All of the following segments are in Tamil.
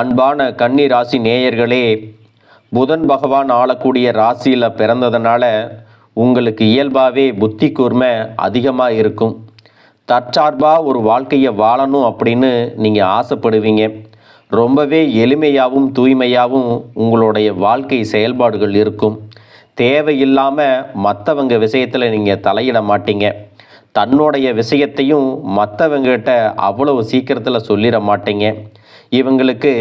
அன்பான கன்னி ராசி நேயர்களே புதன் பகவான் ஆளக்கூடிய ராசியில் பிறந்ததுனால உங்களுக்கு இயல்பாகவே புத்தி கூர்மை அதிகமாக இருக்கும். தற்சார்பாக ஒரு வாழ்க்கையை வாழணும் அப்படின்னு நீங்கள் ஆசைப்படுவீங்க. ரொம்பவே எளிமையாகவும் தூய்மையாகவும் உங்களுடைய வாழ்க்கை செயல்பாடுகள் இருக்கும். தேவையில்லாமல் மற்றவங்க விஷயத்தில் நீங்கள் தலையிட மாட்டீங்க. தன்னுடைய விஷயத்தையும் மற்றவங்ககிட்ட அவ்வளவு சீக்கிரத்தில் சொல்லிட மாட்டீங்க. இவங்களுக்கு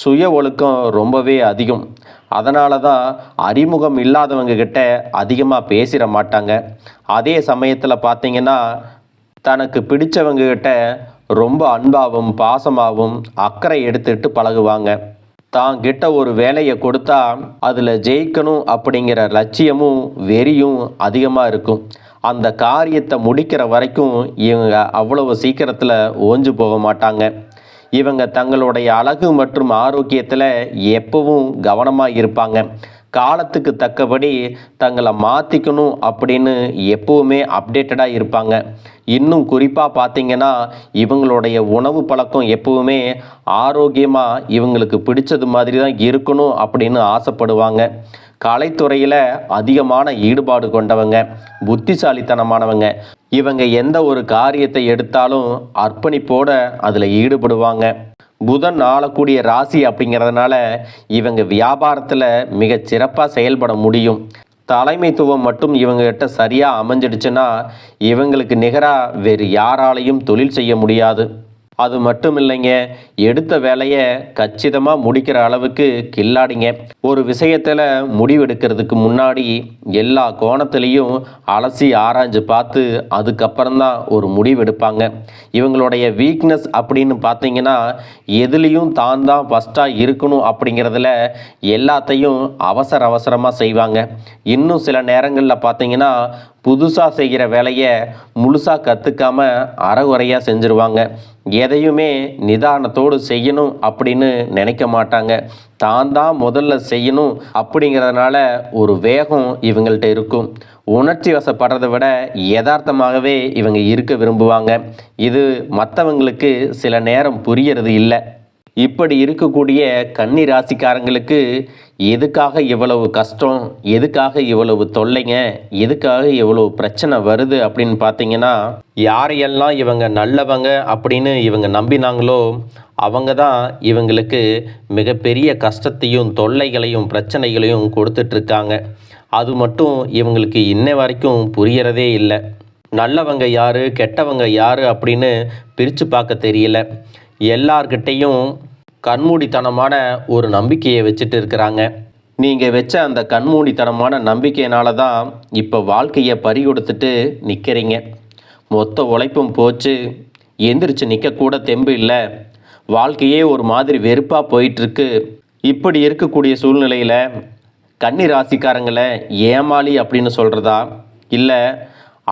சுய ஒழுக்கம் ரொம்பவே அதிகம். அதனால தான் அறிமுகம் இல்லாதவங்க கிட்ட அதிகமாக பேசிட மாட்டாங்க. அதே சமயத்தில் பார்த்தீங்கன்னா தனக்கு பிடிச்சவங்க கிட்ட ரொம்ப அன்பாகவும் பாசமாகவும் அக்கறை எடுத்துட்டு பழகுவாங்க. தான் கிட்ட ஒரு வேலையை கொடுத்தா அதில் ஜெயிக்கணும் அப்படிங்கிற லட்சியமும் வெறியும் அதிகமாக இருக்கும். அந்த காரியத்தை முடிக்கிற வரைக்கும் இவங்க அவ்வளவு சீக்கிரத்தில் ஓஞ்சு போக மாட்டாங்க. இவங்க தங்களுடைய அழகு மற்றும் ஆரோக்கியத்தில் எப்பவும் கவனமாக இருப்பாங்க. காலத்துக்கு தக்கபடி தங்களை மாற்றிக்கணும் அப்படின்னு எப்பவுமே அப்டேட்டடாக இருப்பாங்க. இன்னும் குறிப்பாக பார்த்தீங்கன்னா இவங்களுடைய உணவு பழக்கம் எப்பவுமே ஆரோக்கியமாக இவங்களுக்கு பிடிச்சது மாதிரி தான் இருக்கணும் அப்படின்னு ஆசைப்படுவாங்க. கலைத்துறையில் அதிகமான ஈடுபாடு கொண்டவங்க புத்திசாலித்தனமானவங்க. இவங்க எந்த ஒரு காரியத்தை எடுத்தாலும் அர்ப்பணிப்போட அதில் ஈடுபடுவாங்க. புதன் ஆளக்கூடிய ராசி அப்படிங்கிறதுனால இவங்க வியாபாரத்தில் மிகச் சிறப்பாக செயல்பட முடியும். தலைமைத்துவம் மட்டும் இவங்ககிட்ட சரியாக அமைஞ்சிடுச்சுன்னா இவங்களுக்கு நிகராக வேறு யாராலையும் தொழில் செய்ய முடியாது. அது மட்டும் இல்லைங்க எடுத்த வேலையை கச்சிதமாக முடிக்கிற அளவுக்கு கில்லாடிங்க. ஒரு விஷயத்தில் முடிவெடுக்கிறதுக்கு முன்னாடி எல்லா கோணத்துலேயும் அலசி ஆராய்ஞ்சு பார்த்து அதுக்கப்புறம்தான் ஒரு முடிவெடுப்பாங்க இவங்களுடைய வீக்னஸ் அப்படின்னு பார்த்தீங்கன்னா எதுலேயும் தான் தான் ஃபஸ்ட்டாக இருக்கணும் அப்படிங்கிறதுல எல்லாத்தையும் அவசர அவசரமாக செய்வாங்க. இன்னும் சில நேரங்களில் பார்த்தீங்கன்னா புதுசாக செய்கிற வேலையை முழுசாக கற்றுக்காம அறகுறையாக செஞ்சுருவாங்க. எதையுமே நிதானத்தோடு செய்யணும் அப்படின்னு நினைக்க மாட்டாங்க. தான் தான் முதல்ல செய்யணும் அப்படிங்கிறதுனால ஒரு வேகம் இவங்கள்ட்ட இருக்கும். உணர்ச்சி வசப்படுறதை விட யதார்த்தமாகவே இவங்க இருக்க விரும்புவாங்க. இது மற்றவங்களுக்கு சில நேரம் புரியறது இல்லை. இப்படி இருக்கக்கூடிய கன்னி ராசிக்காரங்களுக்கு எதுக்காக இவ்வளவு கஷ்டம்? எதுக்காக இவ்வளவு தொல்லைங்க? எதுக்காக இவ்வளவு பிரச்சனை வருது அப்படின்னு பார்த்தீங்கன்னா யாரையெல்லாம் இவங்க நல்லவங்க அப்படின்னு இவங்க நம்பினாங்களோ அவங்க தான் இவங்களுக்கு மிகப்பெரிய கஷ்டத்தையும் தொல்லைகளையும் பிரச்சனைகளையும் கொடுத்துட்ருக்காங்க. அது மட்டும் இவங்களுக்கு இன்ன வரைக்கும் புரியறதே இல்லை. நல்லவங்க யார் கெட்டவங்க யார் அப்படின்னு பிரித்து பார்க்க தெரியல. எல்லார்கிட்டேயும் கண்மூடித்தனமான ஒரு நம்பிக்கையை வச்சுட்டு இருக்கிறாங்க. நீங்கள் வச்ச அந்த கண்மூடித்தனமான நம்பிக்கையினால தான் இப்போ வாழ்க்கையை பறி கொடுத்துட்டு நிற்கிறீங்க மொத்த உழைப்பும் போச்சு. எந்திரிச்சு நிற்கக்கூட தெம்பு இல்லை. வாழ்க்கையே ஒரு மாதிரி வெறுப்பாக போயிட்டுருக்கு இப்படி இருக்கக்கூடிய சூழ்நிலையில் கன்னி ராசிக்காரங்களை ஏமாளி அப்படின்னு சொல்கிறதா இல்லை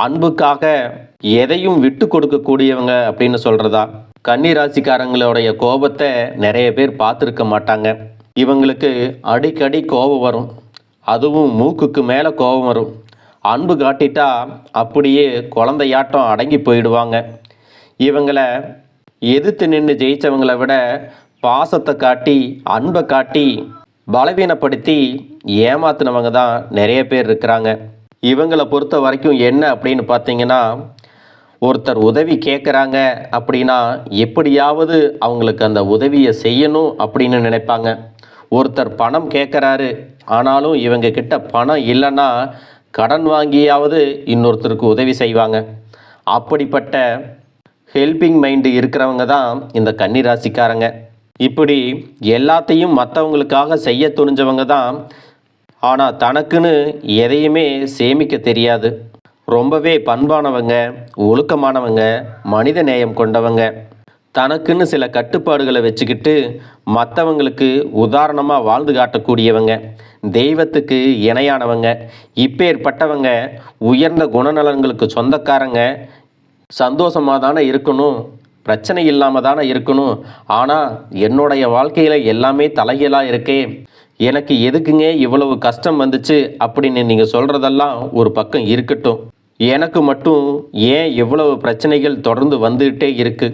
அன்புக்காக எதையும் விட்டு கொடுக்கக்கூடியவங்க அப்படின்னு சொல்கிறதா கன்னி ராசிக்காரங்களுடைய கோபத்தை நிறைய பேர் பார்த்துருக்க மாட்டாங்க. இவங்களுக்கு அடிக்கடி கோபம் வரும். அதுவும் மூக்குக்கு மேலே கோபம் வரும். அன்பு காட்டிட்டா அப்படியே குழந்தையாட்டம் அடங்கி போயிடுவாங்க. இவங்களை எதிர்த்து நின்று ஜெயித்தவங்களை விட பாசத்தை காட்டி அன்பை காட்டி பலவீனப்படுத்தி ஏமாத்தினவங்க தான் நிறைய பேர் இருக்கிறாங்க. இவங்களை பொறுத்த வரைக்கும் என்ன அப்படின்னு பார்த்தீங்கன்னா ஒருத்தர் உதவி கேட்குறாங்க அப்படின்னா எப்படியாவது அவங்களுக்கு அந்த உதவியை செய்யணும் அப்படின்னு நினைப்பாங்க. ஒருத்தர் பணம் கேட்குறாரு ஆனாலும் இவங்க கிட்ட பணம் இல்லைன்னா கடன் வாங்கியாவது இன்னொருத்தருக்கு உதவி செய்வாங்க. அப்படிப்பட்ட ஹெல்பிங் மைண்டு இருக்கிறவங்க தான் இந்த கன்னிராசிக்காரங்க. இப்படி எல்லாத்தையும் மற்றவங்களுக்காக செய்ய துணிஞ்சவங்க தான். ஆனால் தனக்குன்னு எதையுமே சேமிக்க தெரியாது. ரொம்பவே பண்பானவங்க ஒழுக்கமானவங்க மனித நேயம் கொண்டவங்க. தனக்குன்னு சில கட்டுப்பாடுகளை வச்சுக்கிட்டு மற்றவங்களுக்கு உதாரணமாக வாழ்ந்து காட்டக்கூடியவங்க. தெய்வத்துக்கு இணையானவங்க. இப்பேற்பட்டவங்க உயர்ந்த குணநலன்களுக்கு சொந்தக்காரங்க. சந்தோஷமாக தானே இருக்கணும். பிரச்சனை இல்லாமல் தானே இருக்கணும். ஆனால் என்னுடைய வாழ்க்கையில் எல்லாமே தலைகீழாக இருக்கே. எனக்கு எதுக்குங்க இவ்வளவு கஷ்டம் வந்துச்சு அப்படின்னு நீங்கள் சொல்கிறதெல்லாம் ஒரு பக்கம் இருக்கட்டும். எனக்கு மட்டும் ஏன் இவ்வளவு பிரச்சனைகள் தொடர்ந்து வந்துகிட்டே இருக்கு?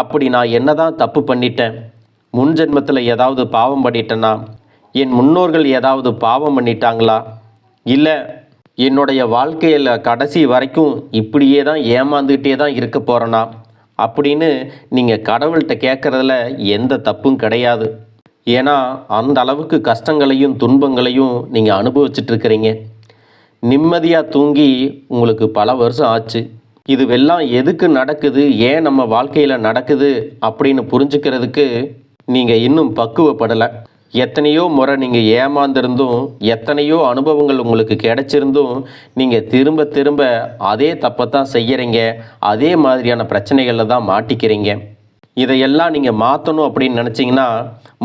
அப்படி நான் என்ன தான் தப்பு பண்ணிட்டேன்? முன் ஜென்மத்தில் ஏதாவது பாவம் பண்ணிட்டேனா? என் முன்னோர்கள் ஏதாவது பாவம் பண்ணிட்டாங்களா? இல்லை என்னுடைய வாழ்க்கையில் கடைசி வரைக்கும் இப்படியே தான் ஏமாந்துக்கிட்டே தான் இருக்க போகிறேனா அப்படின்னு நீங்கள் கடவுள்கிட்ட கேட்குறதுல எந்த தப்பும் கிடையாது. ஏன்னா அந்த அளவுக்கு கஷ்டங்களையும் துன்பங்களையும் நீங்கள் அனுபவிச்சுட்டு இருக்கிறீங்க. நிம்மதியாக தூங்கி உங்களுக்கு பல வருஷம் ஆச்சு. இதுவெல்லாம் எதுக்கு நடக்குது? ஏன் நம்ம வாழ்க்கையில் நடக்குது? அப்படின்னு புரிஞ்சுக்கிறதுக்கு நீங்கள் இன்னும் பக்குவப்படலை. எத்தனையோ முறை நீங்கள் ஏமாந்திருந்தும் எத்தனையோ அனுபவங்கள் உங்களுக்கு கிடைச்சிருந்தும் நீங்கள் திரும்ப திரும்ப அதே தப்பை தான் செய்கிறீங்க அதே மாதிரியான பிரச்சனைகளில் தான் மாட்டிக்கிறீங்க. இதையெல்லாம் நீங்கள் மாற்றணும் அப்படின்னு நினச்சிங்கன்னா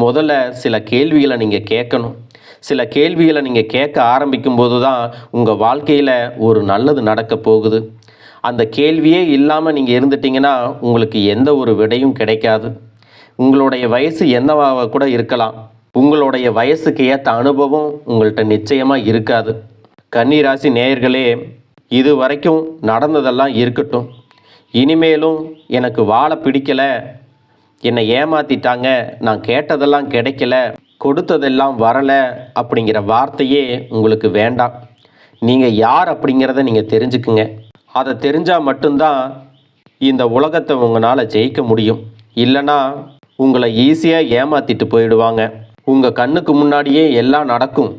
முதல்ல சில கேள்விகளை நீங்கள் கேட்கணும். சில கேள்விகளை நீங்கள் கேட்க ஆரம்பிக்கும் போது தான் உங்கள் வாழ்க்கையில் ஒரு நல்லது நடக்க போகுது. அந்த கேள்வியே இல்லாமல் நீங்கள் இருந்துட்டீங்கன்னா உங்களுக்கு எந்த ஒரு விடையும் கிடைக்காது. உங்களுடைய வயசு என்னவாக கூட இருக்கலாம். உங்களுடைய வயசுக்கு ஏற்ற அனுபவம் உங்கள்கிட்ட நிச்சயமாக இருக்காது. கன்னிராசி நேயர்களே இது வரைக்கும் நடந்ததெல்லாம் இருக்கட்டும். இனிமேலும் எனக்கு வாழ பிடிக்கலை. என்னை ஏமாத்திட்டாங்க. நான் கேட்டதெல்லாம் கிடைக்கல. கொடுத்ததெல்லாம் வரலை அப்படிங்கிற வார்த்தையே உங்களுக்கு வேண்டாம். நீங்கள் யார் அப்படிங்கிறத நீங்கள் தெரிஞ்சுக்குங்க. அதை தெரிஞ்சால் மட்டும்தான் இந்த உலகத்தை உங்களால் ஜெயிக்க முடியும். இல்லைன்னா உங்களை ஈஸியாக ஏமாற்றிட்டு போயிடுவாங்க. உங்கள் கண்ணுக்கு முன்னாடியே எல்லாம் நடக்கும்.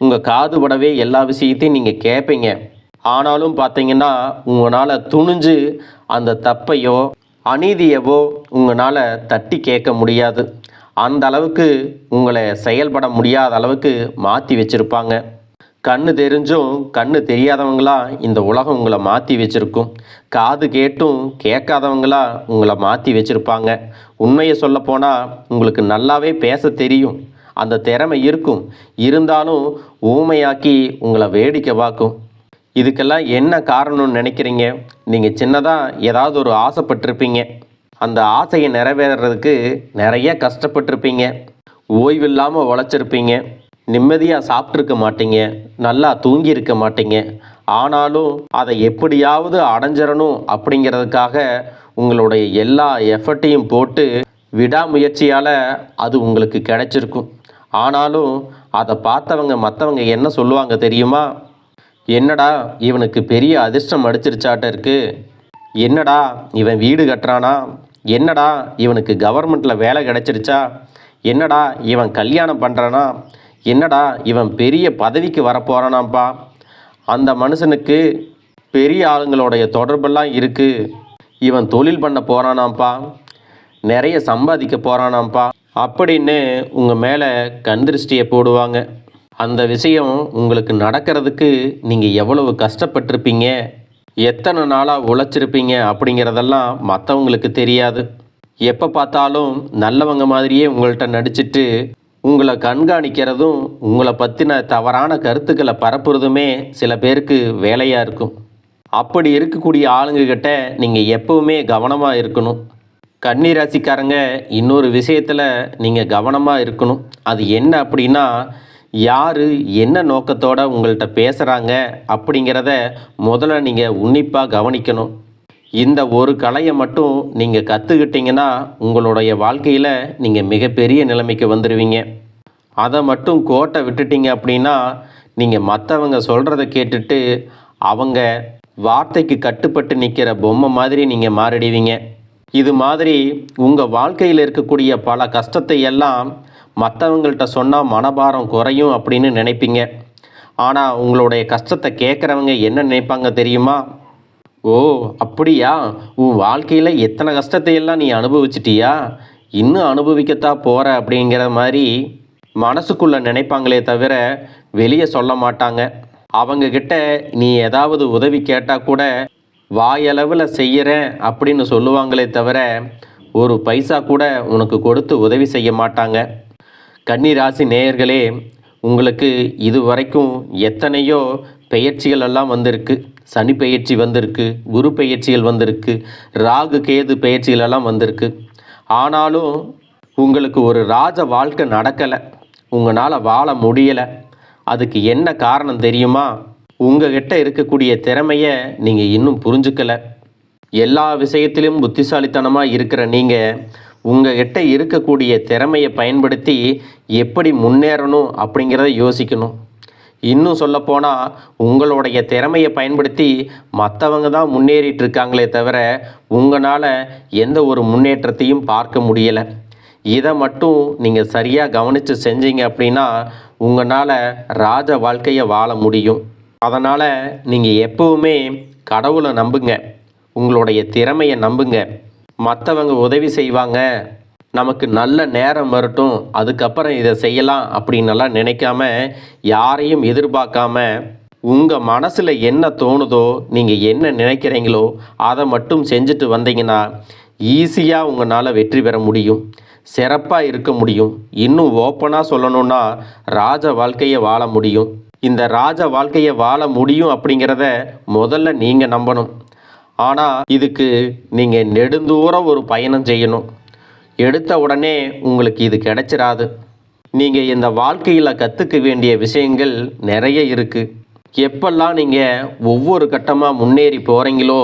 உங்கள் காதுபடவே எல்லா விஷயத்தையும் நீங்கள் கேட்பீங்க ஆனாலும் பார்த்தீங்கன்னா உங்களால் துணிஞ்சு அந்த தப்பையோ அநீதியவோ உங்களால் தட்டி கேட்க முடியாது. அந்த அளவுக்கு உங்களை செயல்பட முடியாத அளவுக்கு மாற்றி வச்சுருப்பாங்க. கண்ணு தெரிஞ்சும் கண்ணு தெரியாதவங்களா இந்த உலகம் உங்களை மாற்றி வச்சுருக்கும். காது கேட்டும் கேட்காதவங்களா உங்களை மாற்றி வச்சுருப்பாங்க. உண்மையை சொல்லப்போனால் உங்களுக்கு நல்லாவே பேச தெரியும். அந்த திறமை இருக்கும். இருந்தாலும் ஊமையாக்கி உங்களை வேடிக்கை பார்க்கும். இதுக்கெல்லாம் என்ன காரணம்னு நினைக்கிறீங்க? நீங்கள் சின்னதாக ஏதாவது ஒரு ஆசைப்பட்டிருப்பீங்க. அந்த ஆசையை நிறைவேறதுக்கு நிறைய கஷ்டப்பட்டிருப்பீங்க. ஓய்வில்லாமல் உழைச்சிருப்பீங்க. நிம்மதியாக சாப்பிட்ருக்க மாட்டீங்க. நல்லா தூங்கி இருக்க மாட்டீங்க. ஆனாலும் அதை எப்படியாவது அடைஞ்சிடணும் அப்படிங்கிறதுக்காக உங்களுடைய எல்லா எஃபர்ட்டையும் போட்டு விடாமுயற்சியால் அது உங்களுக்கு கிடைச்சிருக்கும். ஆனாலும் அதை பார்த்தவங்க மற்றவங்க என்ன சொல்லுவாங்க தெரியுமா? என்னடா இவனுக்கு பெரிய அதிர்ஷ்டம் அடிச்சிருச்சாட்ட இருக்குது என்னடா இவன் வீடு கட்டுறானா? என்னடா இவனுக்கு கவர்மெண்ட்டில் வேலை கிடச்சிருச்சா? என்னடா இவன் கல்யாணம் பண்ணுறானா என்னடா இவன் பெரிய பதவிக்கு வரப்போகிறானாப்பா அந்த மனுஷனுக்கு பெரிய ஆளுங்களுடைய தொடர்பெல்லாம் இருக்குது இவன் தொழில் பண்ண போகிறானாப்பா நிறைய சம்பாதிக்க போகிறானாம்ப்பா அப்படின்னு உங்கள் மேலே கண் திருஷ்டியை போடுவாங்க. அந்த விஷயம் உங்களுக்கு நடக்கிறதுக்கு நீங்கள் எவ்வளவு கஷ்டப்பட்டிருப்பீங்க? எத்தனை நாளாக உழைச்சிருப்பீங்க அப்படிங்கிறதெல்லாம் மற்றவங்களுக்கு தெரியாது. எப்போ பார்த்தாலும் நல்லவங்க மாதிரியே உங்கள்கிட்ட நடிச்சிட்டு உங்களை கண்காணிக்கிறதும் உங்களை பற்றின தவறான கருத்துக்களை பரப்புறதுமே சில பேருக்கு வேலையாக இருக்கும். அப்படி இருக்கக்கூடிய ஆளுங்கக்கிட்ட நீங்கள் எப்பவுமே கவனமாக இருக்கணும். கன்னி ராசிக்காரங்க இன்னொரு விஷயத்தில் நீங்கள் கவனமாக இருக்கணும். அது என்ன அப்படின்னா யார் என்ன நோக்கத்தோடு உங்கள்கிட்ட பேசுகிறாங்க அப்படிங்கிறத முதல்ல நீங்கள் உன்னிப்பாக கவனிக்கணும். இந்த ஒரு கலையை மட்டும் நீங்கள் கற்றுக்கிட்டிங்கன்னா உங்களுடைய வாழ்க்கையில் நீங்கள் மிகப்பெரிய நிலைமைக்கு வந்துடுவீங்க அதை மட்டும் கோட்டை விட்டுட்டீங்க அப்படின்னா நீங்கள் மற்றவங்க சொல்கிறத கேட்டுட்டு அவங்க வார்த்தைக்கு கட்டுப்பட்டு நிற்கிற பொம்மை மாதிரி நீங்கள் மாறிடுவீங்க. இது மாதிரி உங்கள் வாழ்க்கையில் இருக்கக்கூடிய பல கஷ்டத்தை எல்லாம் மற்றவங்கள்ட்ட சொன்னால் மனபாரம் குறையும் அப்படின்னு நினைப்பீங்க. ஆனால் உங்களுடைய கஷ்டத்தை கேட்குறவங்க என்ன நினைப்பாங்க தெரியுமா? ஓ அப்படியா? உன் வாழ்க்கையில் எத்தனை கஷ்டத்தை எல்லாம் நீ அனுபவிச்சிட்டியா? இன்னும் அனுபவிக்கத்தான் போகிற அப்படிங்கிற மாதிரி மனசுக்குள்ளே நினைப்பாங்களே தவிர வெளியே சொல்ல மாட்டாங்க. அவங்கக்கிட்ட நீ ஏதாவது உதவி கேட்டால் கூட வாயளவில் செய்கிறேன் அப்படின்னு சொல்லுவாங்களே தவிர ஒரு பைசா கூட உனக்கு கொடுத்து உதவி செய்ய மாட்டாங்க. கன்னிராசி நேயர்களே உங்களுக்கு இது வரைக்கும் எத்தனையோ பெயர்ச்சிகள் எல்லாம் வந்திருக்கு. சனி பெயர்ச்சி வந்திருக்கு குரு பெயர்ச்சிகள் வந்திருக்கு ராகு கேது பெயர்ச்சிகள் எல்லாம் வந்திருக்கு. ஆனாலும் உங்களுக்கு ஒரு ராஜ வாழ்க்கை நடக்கலை. உங்களால் வாழ முடியலை. அதுக்கு என்ன காரணம் தெரியுமா? உங்ககிட்ட இருக்கக்கூடிய திறமையை நீங்கள் இன்னும் புரிஞ்சுக்கலை. எல்லா விஷயத்திலும் புத்திசாலித்தனமாக இருக்கிற நீங்கள் உங்ககிட்ட இருக்கக்கூடிய திறமையை பயன்படுத்தி எப்படி முன்னேறணும் அப்படிங்கிறத யோசிக்கணும். இன்னும் சொல்லப்போனால் உங்களுடைய திறமையை பயன்படுத்தி மற்றவங்க தான் முன்னேறிட்டு இருக்காங்களே தவிர உங்களால் எந்த ஒரு முன்னேற்றத்தையும் பார்க்க முடியலை. இதை மட்டும் நீங்கள் சரியாக கவனித்து செஞ்சீங்க அப்படின்னா உங்களால் ராஜ வாழ்க்கையை வாழ முடியும். அதனால் நீங்கள் எப்பவுமே கடவுளை நம்புங்க. உங்களுடைய திறமையை நம்புங்க. மற்றவங்க உதவி செய்வாங்க. நமக்கு நல்ல நேரம் வரட்டும் அதுக்கப்புறம் இதை செய்யலாம் அப்படின்னெல்லாம் நினைக்காம யாரையும் எதிர்பார்க்காம உங்கள் மனசில் என்ன தோணுதோ நீங்கள் என்ன நினைக்கிறீங்களோ அதை மட்டும் செஞ்சுட்டு வந்தீங்கன்னா ஈஸியாக உங்களால் வெற்றி பெற முடியும். சிறப்பாக இருக்க முடியும். இன்னும் ஓப்பனாக சொல்லணும்னா ராஜ வாழ்க்கையை வாழ முடியும். இந்த ராஜ வாழ்க்கையை வாழ முடியும் அப்படிங்கிறத முதல்ல நீங்கள் நம்பணும். ஆனால் இதுக்கு நீங்கள் நெடுந்தூரம் ஒரு பயணம் செய்யணும். எடுத்த உடனே உங்களுக்கு இது கிடைச்சிராது. நீங்கள் இந்த வாழ்க்கையில் கற்றுக்க வேண்டிய விஷயங்கள் நிறைய இருக்குது எப்பெல்லாம் நீங்கள் ஒவ்வொரு கட்டமாக முன்னேறி போகிறீங்களோ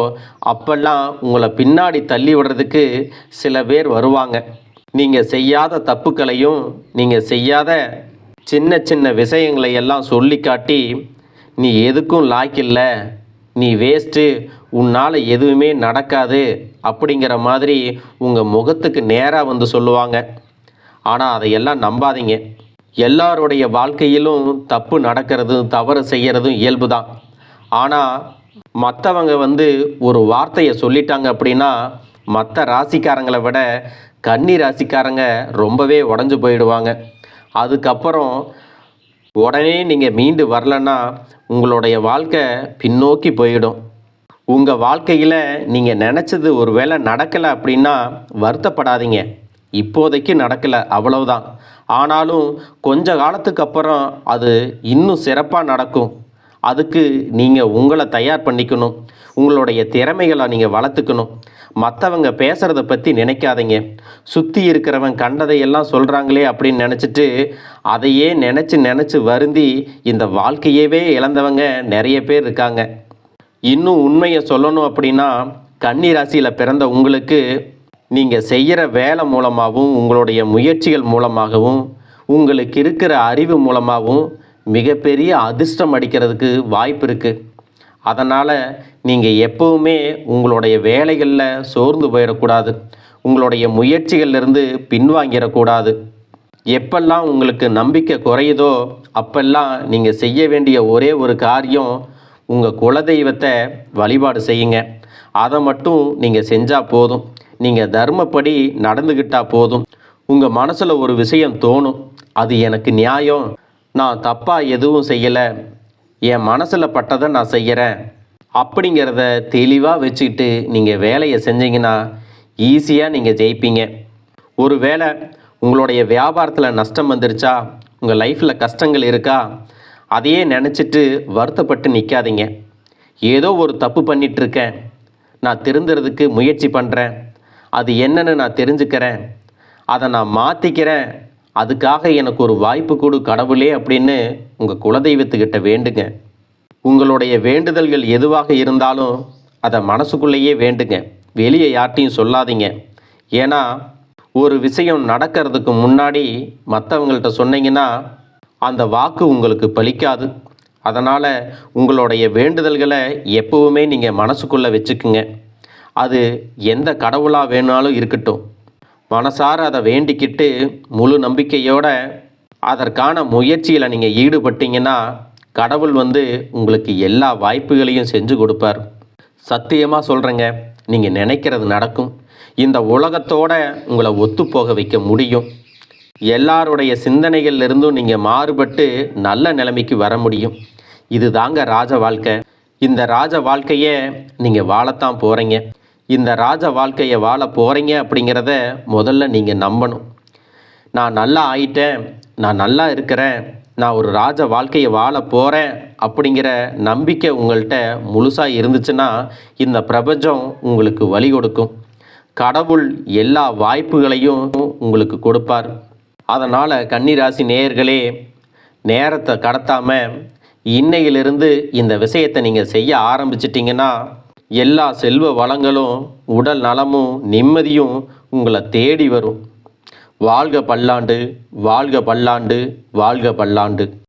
அப்பெல்லாம் உங்களை பின்னாடி தள்ளி விடுறதுக்கு சில பேர் வருவாங்க. நீங்கள் செய்யாத தப்புக்களையும் நீங்கள் செய்யாத சின்ன சின்ன விஷயங்களை எல்லாம் சொல்லி காட்டி நீ எதுக்கும் லாய்க்கில்லை. நீ வேஸ்ட்டு. உன்னால் எதுவுமே நடக்காது அப்படிங்கிற மாதிரி உங்கள் முகத்துக்கு நேராக வந்து சொல்லுவாங்க. ஆனால் அதையெல்லாம் நம்பாதீங்க. எல்லாருடைய வாழ்க்கையிலும் தப்பு நடக்கிறதும் தவறு செய்கிறதும் இயல்பு தான் ஆனால் மற்றவங்க வந்து ஒரு வார்த்தையை சொல்லிட்டாங்க அப்படின்னா மற்ற ராசிக்காரங்களை விட கன்னி ராசிக்காரங்க ரொம்பவே உடஞ்சு போயிடுவாங்க. அதுக்கப்புறம் உடனே நீங்கள் மீண்டு வரலன்னா உங்களுடைய வாழ்க்கை பின்னோக்கி போயிடும். உங்கள் வாழ்க்கையில் நீங்கள் நினச்சது ஒரு வேளை நடக்கலை அப்படின்னா வருத்தப்படாதீங்க. இப்போதைக்கு நடக்கலை அவ்வளவுதான். ஆனாலும் கொஞ்ச காலத்துக்கு அப்புறம் அது இன்னும் சிறப்பாக நடக்கும். அதுக்கு நீங்கள் உங்களை தயார் பண்ணிக்கணும். உங்களுடைய திறமைகளை நீங்கள் வளர்த்துக்கணும். மற்றவங்க பேசுகிறத பற்றி நினைக்காதீங்க. சுற்றி இருக்கிறவன் கண்டதையெல்லாம் சொல்கிறாங்களே அப்படின்னு நினச்சிட்டு அதையே நினச்சி நினச்சி வருந்தி இந்த வாழ்க்கையவே இழந்தவங்க நிறைய பேர் இருக்காங்க. இன்னும் உண்மையை சொல்லணும் அப்படின்னா கன்னி ராசியில் பிறந்த உங்களுக்கு நீங்கள் செய்கிற வேலை மூலமாகவும் உங்களுடைய முயற்சிகள் மூலமாகவும் உங்களுக்கு இருக்கிற அறிவு மூலமாகவும் மிகப்பெரிய அதிர்ஷ்டம் அடிக்கிறதுக்கு வாய்ப்பு இருக்குது அதனால் நீங்கள் எப்போவுமே உங்களுடைய வேலைகளில் சோர்ந்து போயிடக்கூடாது. உங்களுடைய முயற்சிகள்லேருந்து பின்வாங்கிடக்கூடாது. எப்பெல்லாம் உங்களுக்கு நம்பிக்கை குறையுதோ அப்பெல்லாம் நீங்கள் செய்ய வேண்டிய ஒரே ஒரு காரியம் உங்கள் குலதெய்வத்தை வழிபாடு செய்யுங்க. அதை மட்டும் நீங்கள் செஞ்சால் போதும். நீங்கள் தர்மப்படி நடந்துக்கிட்டால் போதும். உங்கள் மனசில் ஒரு விஷயம் தோணும். அது எனக்கு நியாயம். நான் தப்பாக எதுவும் செய்யலை. என் மனசில் பட்டதை நான் செய்கிறேன் அப்படிங்கிறத தெளிவாக வச்சுக்கிட்டு நீங்கள் வேலையை செஞ்சீங்கன்னா ஈஸியாக நீங்கள் ஜெயிப்பீங்க. ஒரு வேளை உங்களுடைய வியாபாரத்தில் நஷ்டம் வந்துருச்சா? உங்கள் லைஃப்பில் கஷ்டங்கள் இருக்கா? அதையே நினச்சிட்டு வருத்தப்பட்டு நிற்காதீங்க ஏதோ ஒரு தப்பு பண்ணிகிட்ருக்கேன் நான் திருந்துறதுக்கு முயற்சி பண்ணுறேன் அது என்னன்னு நான் தெரிஞ்சுக்கிறேன். அதை நான் மாற்றிக்கிறேன் அதுக்காக எனக்கு ஒரு வாய்ப்பு கொடு கடவுளே அப்படின்னு உங்கள் குலதெய்வத்துக்கிட்ட வேண்டுங்க. உங்களுடைய வேண்டுதல்கள் எதுவாக இருந்தாலும் அதை மனசுக்குள்ளேயே வேண்டுங்க. வெளியே யார்ட்டையும் சொல்லாதீங்க. ஏன்னா ஒரு விஷயம் நடக்கிறதுக்கு முன்னாடி மற்றவங்கள்ட்ட சொன்னீங்கன்னா அந்த வாக்கு உங்களுக்கு பலிக்காது. அதனால் உங்களுடைய வேண்டுதல்களை எப்பவுமே நீங்கள் மனசுக்குள்ளே வச்சுக்குங்க. அது எந்த கடவுளாக வேணாலும் இருக்கட்டும். மனசார அதை வேண்டிக்கிட்டு முழு நம்பிக்கையோட அதற்கான முயற்சியில் நீங்கள் ஈடுபட்டீங்கன்னா கடவுள் வந்து உங்களுக்கு எல்லா வாய்ப்புகளையும் செஞ்சு கொடுப்பார். சத்தியமாக சொல்கிறேங்க நீங்கள் நினைக்கிறது நடக்கும். இந்த உலகத்தோட உங்களை ஒத்து போக வைக்க முடியும். எல்லாருடைய சிந்தனைகள்லேருந்தும் நீங்கள் மாறுபட்டு நல்ல நிலைமைக்கு வர முடியும். இது தாங்க ராஜ வாழ்க்கை. இந்த ராஜ வாழ்க்கையை நீங்கள் வாழத்தான் போகிறீங்க இந்த ராஜ வாழ்க்கையை வாழ போகிறீங்க அப்படிங்கிறத முதல்ல நீங்கள் நம்பணும். நான் நல்லா ஆயிட்டேன் நான் நல்லா இருக்கிறேன் நான் ஒரு ராஜ வாழ்க்கையை வாழ போகிறேன் அப்படிங்கிற நம்பிக்கை உங்கள்கிட்ட முழுசாக இருந்துச்சுன்னா இந்த பிரபஞ்சம் உங்களுக்கு வழி கொடுக்கும். கடவுள் எல்லா வாய்ப்புகளையும் உங்களுக்கு கொடுப்பார். அதனால் கன்னிராசி நேயர்களே நேரத்தை கடத்தாமல் இன்னையிலிருந்து இந்த விஷயத்தை நீங்கள் செய்ய ஆரம்பிச்சிட்டிங்கன்னா எல்லா செல்வ வளங்களும் உடல் நலமும் நிம்மதியும் உங்களை தேடி வரும். வாழ்க பல்லாண்டு வாழ்க பல்லாண்டு வாழ்க பல்லாண்டு.